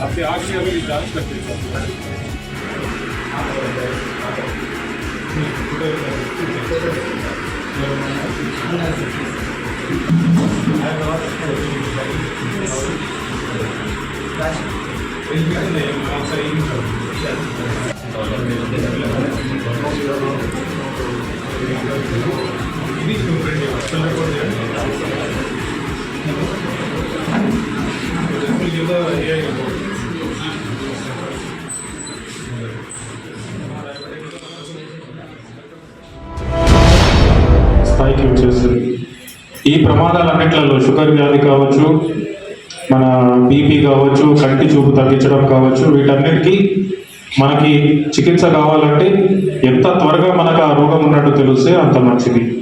आपके आगे अभी जाँच करते हैं స్థాయికి వచ్చేస్తుంది. ఈ ప్రమాదాలన్నిట్లలో షుగర్ వ్యాధి కావచ్చు మన బీపీ కావచ్చు కంటి చూపు తగ్గించడం కావచ్చు వీటన్నిటికీ మనకి చికిత్స కావాలంటే ఎంత త్వరగా మనకు ఆ రోగం ఉన్నట్టు తెలిస్తే అంత మంచిది.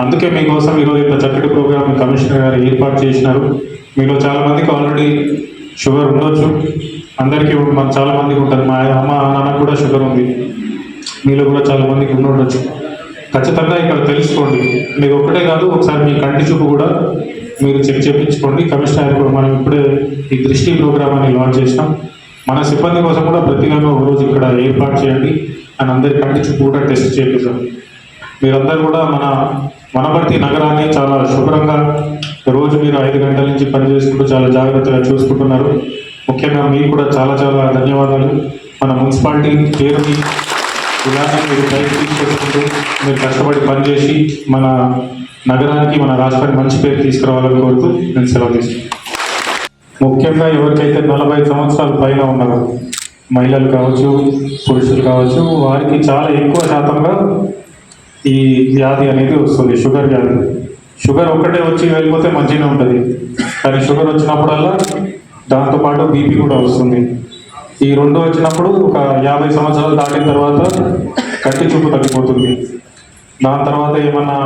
అందుకే మీకోసం ఈరోజు ఇంత చక్కటి ప్రోగ్రామ్ కమిషనర్ గారు ఏర్పాటు చేసినారు. మీలో చాలామందికి ఆల్రెడీ షుగర్ ఉండొచ్చు. అందరికీ మన చాలామందికి ఉంటుంది. మా అమ్మ నాన్న కూడా షుగర్ ఉంది. మీలో కూడా చాలా మందికి ఉండొచ్చు. ఖచ్చితంగా ఇక్కడ తెలుసుకోండి. మీకు ఒకటే కాదు ఒకసారి మీ కంటి చూపు కూడా మీరు చెక్ చేయించుకోండి. కమిషనర్ కూడా మనం ఇప్పుడే ఈ దృష్టి ప్రోగ్రామ్ అని లాంచ్ చేసినాం. మన సిబ్బంది కోసం కూడా ప్రతి నెల ఒక రోజు ఇక్కడ ఏర్పాటు చేయండి. అని అందరి కంటి చూపు కూడా టెస్ట్ చేపిస్తాం. మీరందరూ కూడా మన వనపర్తి నగరాన్ని చాలా శుభ్రంగా రోజు మీరు ఐదు గంటల నుంచి పని చేసుకుంటూ చాలా జాగ్రత్తగా చూసుకుంటున్నారు. ముఖ్యంగా మీకు కూడా చాలా చాలా ధన్యవాదాలు. మన మున్సిపాలిటీ పేరుని ఇలాగే మీరు పైకి తీసుకొచ్చుకుంటూ మీరు కష్టపడి పనిచేసి మన నగరానికి మన రాష్ట్రానికి మంచి పేరు తీసుకురావాలని కోరుతూ నేను సెలవు తీసుకున్నాను ముఖ్యంగా ఎవరికైతే నలభై సంవత్సరాల పైన ఉన్నారో మహిళలు కావచ్చు పురుషులు కావచ్చు వారికి చాలా ఎక్కువ శాతంగా ఈ వ్యాధి అనేది వస్తుంది షుగర్ వ్యాధి. షుగర్ ఒక్కటే వచ్చి వెళ్ళిపోతే మంచిగానే ఉంటుంది. కానీ షుగర్ వచ్చినప్పుడల్లా దాంతోపాటు బీపీ కూడా వస్తుంది. ఈ రెండు వచ్చినప్పుడు ఒక యాభై సంవత్సరాలు దాటిన తర్వాత కంటి చూపు తగ్గిపోతుంది. దాని తర్వాత ఏమన్నా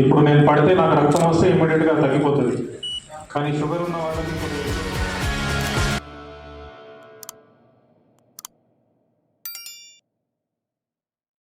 ఇప్పుడు నేను పడితే నాకు రక్తం వస్తే ఇమీడియట్గా తగ్గిపోతుంది. కానీ షుగర్ ఉన్న వాళ్ళకి